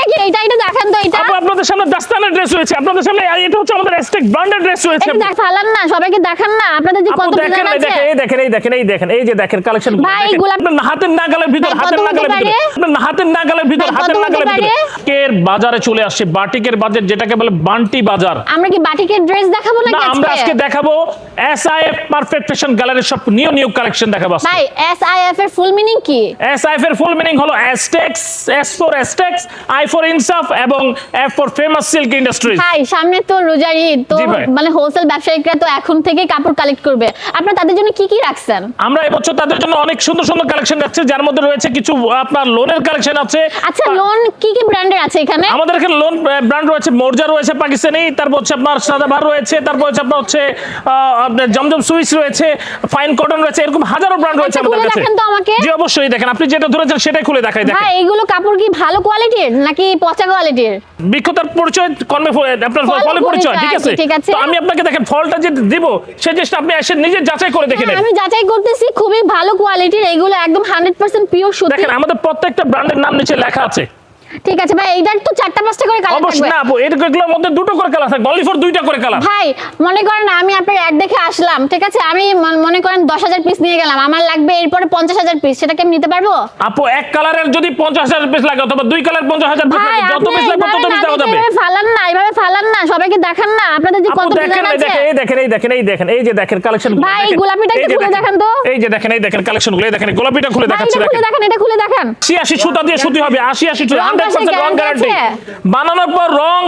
এইটা কি এইটা এটা দেখান তো এটা আপু আপনাদের সামনে দাস্তানের ড্রেস রয়েছে। আপনাদের সামনে এটা হচ্ছে আমাদের এস্টেক ব্র্যান্ডের ড্রেস রয়েছে। এটা দেখ ফালান না সবাইকে দেখান না। আপনাদের যে কত ডিজাইন আছে। দেখেন এই দেখেন এই দেখেন এই দেখেন এই যে দেখেন কালেকশন ভাই, এগুলা- আপনার হাতের নাগালের ভিতর হাতের নাগালের ভিতর? আপনার হাতের নাগালের ভিতর হাতের নাগালের ভিতর। কের বাজারে চলে আসছে বাটিকের বাজার যেটাকে বলে বান্টি বাজার। আমরা কি বাটিকের ড্রেস দেখাবো নাকি আমরা আজকে? আজকে দেখাবো এসআইএফ পারফেক্ট ফ্যাশন গ্যালারির সব নিউ নিউ কালেকশন দেখাবো আজকে। ভাই এসআইএফ এর ফুল মিনিং কি? এসআইএফ এর ফুল মিনিং হলো Stex S for Stex I for Insaf এবং F for famous silk industries ভাই সামনে তো রোজার ঈদ তো মানে হোলসেল ব্যবসায়ীরা তো এখন থেকে কাপড় কালেক্ট করবে। আপনারা তাদের জন্য কি কি রাখছেন? আমরা এবছর তাদের জন্য অনেক সুন্দর সুন্দর কালেকশন রাখছি যার মধ্যে রয়েছে কিছু আপনার লোনের কালেকশন আছে। আচ্ছা লোন কি কি ব্র্যান্ডের আছে এখানে? আমাদের এখানে লোন ব্র্যান্ড রয়েছে মোরজা রয়েছে পাকিস্তানি তারপর হচ্ছে আপনার সাদাভার রয়েছে তারপর হচ্ছে আপনার হচ্ছে জমজম সুইস রয়েছে ফাইন কটন রয়েছে এরকম হাজারো ব্র্যান্ড রয়েছে আমাদের কাছে। দেখান তো আমাকে। জি অবশ্যই দেখেন আপনি যেটা ধরেছেন সেটাই খুলে দেখাই দেখেন। ভাই এগুলো কাপড় কি ভালো কোয়ালিটির নাকি পচা কোয়ালিটির? বিক্ষতার পরিচয় কর্মে আপনার ফলে পরিচয় ঠিক আছে। তো আমি আপনাকে দেখেন ফলটা যে দিব সেই জিনিসটা আপনি এসে নিজে যাচাই করে দেখে হ্যাঁ, আমি যাচাই করতেছি খুবই ভালো কোয়ালিটির এগুলো একদম হান্ড্রেড পার্সেন্ট পিওর সুতি। দেখেন আমাদের প্রত্যেকটা ব্র্যান্ডের নাম নিচে লেখা আছে। ঠিক আছে ভাই এইটার তো চারটা পাঁচটা করে কালার অবশ্যই থাকবে না আপু এগুলোর মধ্যে দুটো করে কালার থাকবে অনলি ফর দুইটা করে কালার ভাই মনে করেন আমি আপনার অ্যাড দেখে আসলাম ঠিক আছে? আমি মনে করেন দশ হাজার পিস নিয়ে গেলাম আমার লাগবে এরপরে পঞ্চাশ হাজার পিস সেটা কি আমি নিতে পারব? আপু এক কালারের যদি পঞ্চাশ হাজার পিস লাগে অথবা দুই কালার পঞ্চাশ হাজার পিস লাগে যত পিস লাগবে তত পিস দেওয়া যাবে। ফালান না এইভাবে ফালান না সবাইকে দেখান না আপনাদের যে কত দেখেন এই দেখেন এই দেখেন এই দেখেন এই যে দেখেন কালেকশন ভাই, এই গোলাপিটা একটু খুলে দেখান তো। এই যে দেখেন এই দেখেন কালেকশনগুলো দেখেন গোলাপিটা খুলে দেখাচ্ছি দেখেন। এটা খুলে দেখেন। সুতা দিয়ে সুতি হবে রং গ্যারান্টি বানানোর পর রং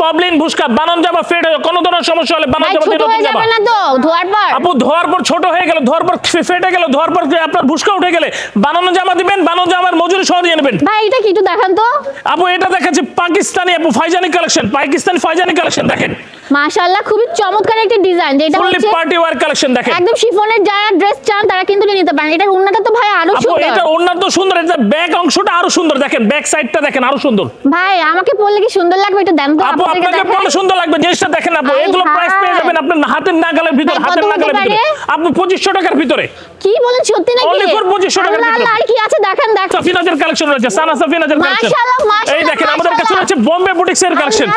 পবলিন ভুসকা বানান জামা ফেড হয়ে কোনো ধরনের সমস্যা হলে বানান ছোট হয়ে যাবে না তো ধোয়ার পর। আপু ধোয়ার পর ছোট হয়ে গেল ধোয়ার পর ফেটে গেল ধোয়ার পর আপনার ভুসকা উঠে গেলে বানানো জামা দিবেন বানানো জামার মজুরি সহ দিয়ে নেবেন। ভাই এটা কি একটু দেখান তো। আপু এটা দেখাচ্ছে পাকিস্তানি আপু ফাইজানি কালেকশন পাকিস্তানি ফাইজানি কালেকশন দেখেন। মাশাআল্লাহ খুবই চমৎকার একটা ডিজাইন যেটা ফুললি হচ্ছে পার্টি ওয়ার কালেকশন দেখেন। একদম শিফনের যারা ড্রেস চান তারা কিন্তু নিয়ে নিতে পারেন। এটার উন্নাটা তো ভাই আরও সুন্দর। এটা ওনার তো সুন্দর এটা ব্যাক অংশটা আরও সুন্দর। দেখেন ব্যাক সাইডটা দেখেন আরও সুন্দর। ভাই আমাকে বললে কি সুন্দর লাগবে? এটা দেন তো আপু আপনাকে দেখাই। সুন্দর লাগবে জিনিসটা দেখেন আপু এগুলো প্রাইস পেয়ে যাবেন আপনার হাতের নাগালের ভিতর হাতের নাগালের ভিতরে। পারে? আপু পঁচিশশো টাকার ভিতরে। কি বলেন সত্যি নাকি? Only for 2500 টাকার ভিতরে। আর কি আছে? দেখেন দেখেন। সাফিনাজের কালেকশন রয়েছে সানা সাফিনাজের কালেকশন মাশাআল্লাহ, মাশাআল্লাহ, এই দেখেন আমাদের কাছে। রয়েছে বোম্বে বুটিক্স এর কালেকশন?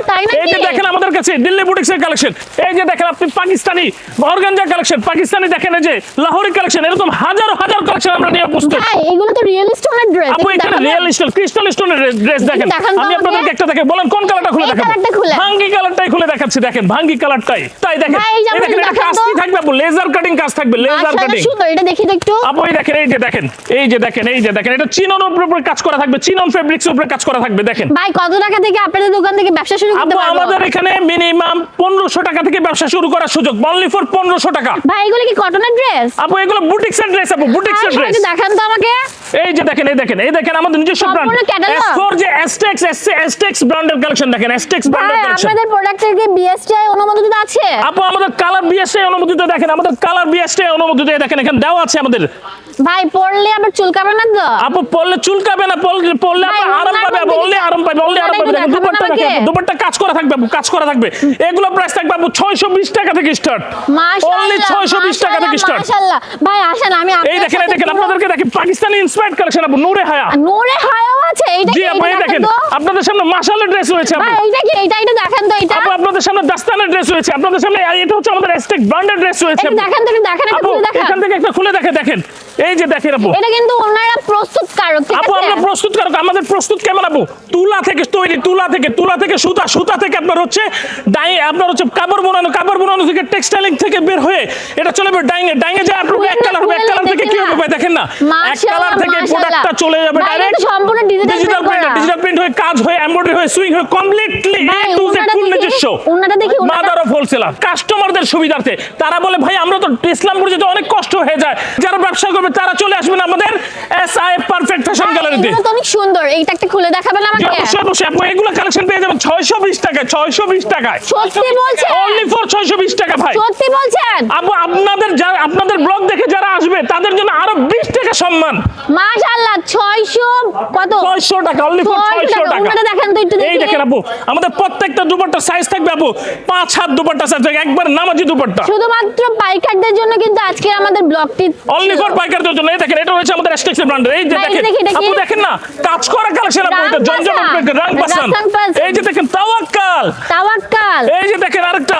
এই যে দেখেন আমাদের কাছে দিল্লি বুটিক্স এর কালেকশন এই যে দেখেন আপনি পাকিস্তানি বহরগঞ্জের কালেকশন পাকিস্তানি দেখেন এই যে লাহোরি কালেকশন এরকম হাজার হাজার কালেকশন আমরা নিয়ে উপস্থিত এগুলো তো রিয়েল স্টোনের ড্রেস আপু এখানে রিয়েল স্টোন ক্রিস্টাল স্টোনের ড্রেস দেখেন আমি। আপনাদেরকে একটা দেখে বলেন কোন কালারটা খুলে দেখাবো? ভাঙ্গি কালারটাই খুলে দেখাচ্ছি দেখেন ভাঙ্গি কালারটাই তাই দেখেন এই দেখেন এটা দেখান কাজ তো। কি থাকবে আপু লেজার কাটিং কাজ থাকবে লেজার কাটিং সুন্দর এটা দেখি তো একটু। আপু এই দেখেন এই যে দেখেন এই যে দেখেন এই যে দেখেন এটা চিনন উপরে কাজ করা থাকবে চিনন ফেব্রিক্স উপরে কাজ করা থাকবে দেখেন। ভাই কত টাকা থেকে আপনাদের দোকান থেকে ব্যবসা শুরু করতে পারব? আমাদের এখানে মিনিমাম পনেরোশো টাকা থেকে ব্যবসা শুরু করার সুযোগ অনলি ফর পনেরোশো টাকা। ভাই এগুলো কি কটনের ড্রেস আপু এগুলো বুটিক্স এর ড্রেস আপু বুটিক্স এর ড্রেস দেখান তো এই যে দেখেন এই দেখেন এই দেখেন আমাদের নিজস্ব ব্র্যান্ড সম্পূর্ণ যে S4 যে এসটেক্স Astex ব্র্যান্ডের কালেকশন দেখেন এসটেক্স ব্র্যান্ডের কালেকশন আপনাদের প্রোডাক্টের কি বিএসটিআই অনুমোদিত আছে? আপু আমাদের কালার বিএসটি অনুমোদিত দেখেন আমাদের কালার বিএসটি অনুমোদিত দেখেন এখানে দেওয়া আছে আমাদের। ভাই পড়লে আবার চুলকাবে না তো? আপু পড়লে চুলকাবে না পড়লে পড়লে আরাম পাবে অনলি আরাম পাবে অনলি আরাম দেখেন দুপাট্টা দেখেন দুপাট্টা কাজ করা থাকবে আপু কাজ করা থাকবে। এগুলো প্রাইস থাকবে আপু 620 টাকা থেকে স্টার্ট অনলি 620 টাকা থেকে স্টার্ট মাশাআল্লাহ। ভাই আসেন আমি এই দেখেন এই দেখেন আপনাদেরকে দেখেন পাকিস্তানি ইন্সপায়ার্ড কালেকশন আপু নূরে হায়া। নূরে হায়াও আছে এইটা জি কি আপু এই দেখেন আপনাদের সামনে মাশাআল্লাহ ড্রেস রয়েছে আপু। ভাই এইটা কি এইটা এটা দেখান তো এটা আপু আপনাদের সামনে দাস্তানের ড্রেস রয়েছে আপনাদের সামনে এটা হচ্ছে আমাদের এস্টেক ব্র্যান্ডের ড্রেস রয়েছে এটা দেখান এটা দেখান এটা খুলে দেখান। এখান থেকে একটা খুলে দেখে দেখেন। এই যে দেখেন আপু। এটা কিন্তু ওনারা প্রস্তুত কারক আপু আমরা প্রস্তুত কারক আমাদের প্রস্তুত কেমন আপু? তুলা থেকে তৈরি তুলা থেকে তুলা থেকে সুতা সুতা থেকে আপনার হচ্ছে ডাই আপনার হচ্ছে কাপড় বোনানো কাপড় বোনানো থেকে টেক্সটাইলিং থেকে বের হয়ে এটা চলে যাবে ডাইং এ ডাইং এ যায় আপনার এক কালার হবে এক কালার থেকে কি হবে দেখেন না। এক কালার থেকে প্রোডাক্টটা চলে যাবে ডাইরেক্ট সম্পূর্ণ ডিজিটাল প্রিন্ট ডিজিটাল প্রিন্ট হয়ে কাজ হয়ে এমব্রয়ডারি হয়ে সুইং হয়ে কমপ্লিটলি এ টু জেড ওনাটা ফুল দেখি, নিজস্ব ওনাটা দেখি, ওনাটা- মাদার অফ হোলসেলার কাস্টমারদের সুবিধার্থে। তারা বলে ভাই আমরা তো ইসলামপুর যেতে অনেক কষ্ট হয়ে যায়। যারা ব্যবসা করবে তারা চলে আসবেন আমাদের এস আই পারফেক্ট ফ্যাশন গ্যালারিতে অনেক সুন্দর। এইটা একটা খুলে দেখাবেন আমাকে। অবশ্যই অবশ্যই আপনি এগুলো কালেকশন পেয়ে যাবেন। ছয়শো বিশ টাকায় ছয়শো বিশ টাকায়। সত্যি বলছেন? অনলি ফর ছয়শো বিশ টাকা ভাই। সত্যি বলছেন? আপু আপনাদের যারা আপনাদের ব্লগ দেখে যারা আসবে তাদের জন্য আরও বিশ টাকা সম্মান। মাশাআল্লাহ 600 কত? ছয়শো টাকা অনলি ফর 600 ছয়শো টাকা। দেখেন তো একটু এই দেখেন আপু আমাদের প্রত্যেকটা দুপাট্টার সাইজ থাকবে আপু। পাঁচ হাত দুপাট্টা সাইজ থাকবে একবার নামাজি দুপাট্টা। শুধুমাত্র পাইকারদের জন্য কিন্তু আজকে আমাদের ব্লগটি অনলি ফর পাইকারদের জন্য। এই দেখেন এটা রয়েছে আমাদের এস্টেক্সের ব্র্যান্ডের এই যে দেখেন দেখি, দেখি। আপু দেখেন না কাজ করা কালেকশন আপু এটা রাং জমজম পাসান, রাং পাসান রাং পাসান। এই যে দেখেন তাওয়াক্কাল। তাওয়াক্কাল। এই যে দেখেন আরেকটা